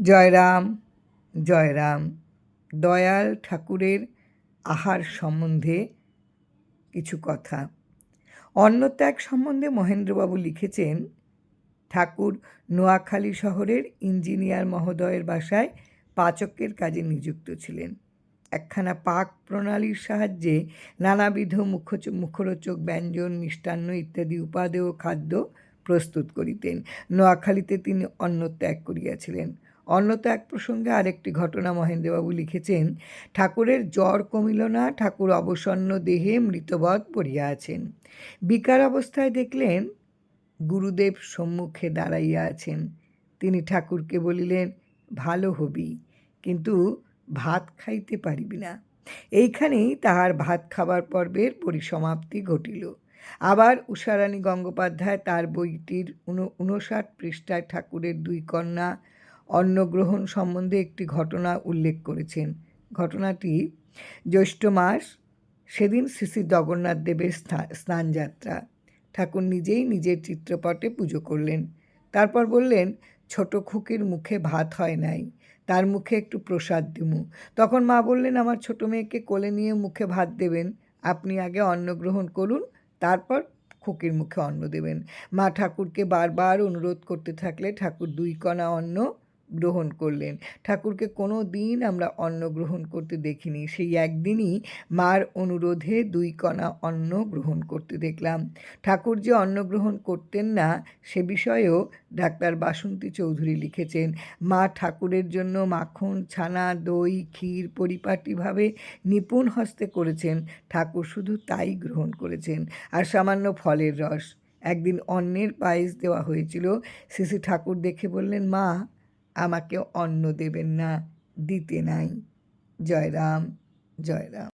জয়রাম জয়রাম, দয়াল ঠাকুরের আহার সম্বন্ধে কিছু কথা। অন্নত্যাগ সম্বন্ধে মহেন্দ্রবাবু লিখেছেন, ঠাকুর নোয়াখালী শহরের ইঞ্জিনিয়ার মহোদয়ের বাসায় পাচকের কাজে নিযুক্ত ছিলেন। একখানা পাক প্রণালীর সাহায্যে নানাবিধ মুখ, মুখরোচক, ব্যঞ্জন, মিষ্টান্ন ইত্যাদি উপাদেয় খাদ্য প্রস্তুত করিতেন। নোয়াখালীতে তিনি অন্নত্যাগ করিয়াছিলেন। অন্যত্যাগ প্রসঙ্গে আরেকটি ঘটনা মহেন্দ্রবাবু লিখেছেন, ঠাকুরের জ্বর কমিল না, ঠাকুর অবসন্ন দেহে মৃতবধ পড়িয়া আছেন। বিকার অবস্থায় দেখলেন গুরুদেব সম্মুখে দাঁড়াইয়া আছেন। তিনি ঠাকুরকে বলিলেন, ভালো হবি, কিন্তু ভাত খাইতে পারিবি না। এইখানেই তাহার ভাত খাবার পর্বের পরিসমাপ্তি ঘটিল। আবার উষারানী গঙ্গোপাধ্যায় তার বইটির উনষাট পৃষ্ঠায় ঠাকুরের দুই কন্যা অন্নগ্রহণ সম্বন্ধে একটি ঘটনা উল্লেখ করেছেন। ঘটনাটি জ্যৈষ্ঠ মাস, সেদিন শ্রী শ্রী জগন্নাথ দেবের স্নানযাত্রা। ঠাকুর নিজেই নিজের চিত্রপটে পুজো করলেন। তারপর বললেন, ছোট খুকির মুখে ভাত হয় নাই, তার মুখে একটু প্রসাদ দিমু। তখন মা বললেন, আমার ছোট মেয়েকে কোলে নিয়ে মুখে ভাত দেবেন, আপনি আগে অন্ন গ্রহণ করুন, তারপর খুকির মুখে অন্ন দেবেন। মা ঠাকুরকে বারবার অনুরোধ করতে থাকলে ঠাকুর দুই কণা অন্ন গ্রহণ করলেন। ঠাকুরকে কোনো দিন আমরা অন্ন গ্রহণ করতে দেখিনি। সেই একদিনই মার অনুরোধে দুই কণা অন্ন গ্রহণ করতে দেখলাম। ঠাকুর যে অন্ন গ্রহণ করতেন না, সে বিষয়েও ডাক্তার বাসন্তী চৌধুরী লিখেছেন, মা ঠাকুরের জন্য মাখন, ছানা, দই, ক্ষীর পরিপাটিভাবে নিপুণ হস্তে করেছেন। ঠাকুর শুধু তাই গ্রহণ করেছেন। আর সামান্য ফলের রস। একদিন অন্যের পায়েস দেওয়া হয়েছিল। শ্রী ঠাকুর দেখে বললেন, মা আমাকে অন্ন দেবেন না দিতে নাই। জয়রাম জয়রাম।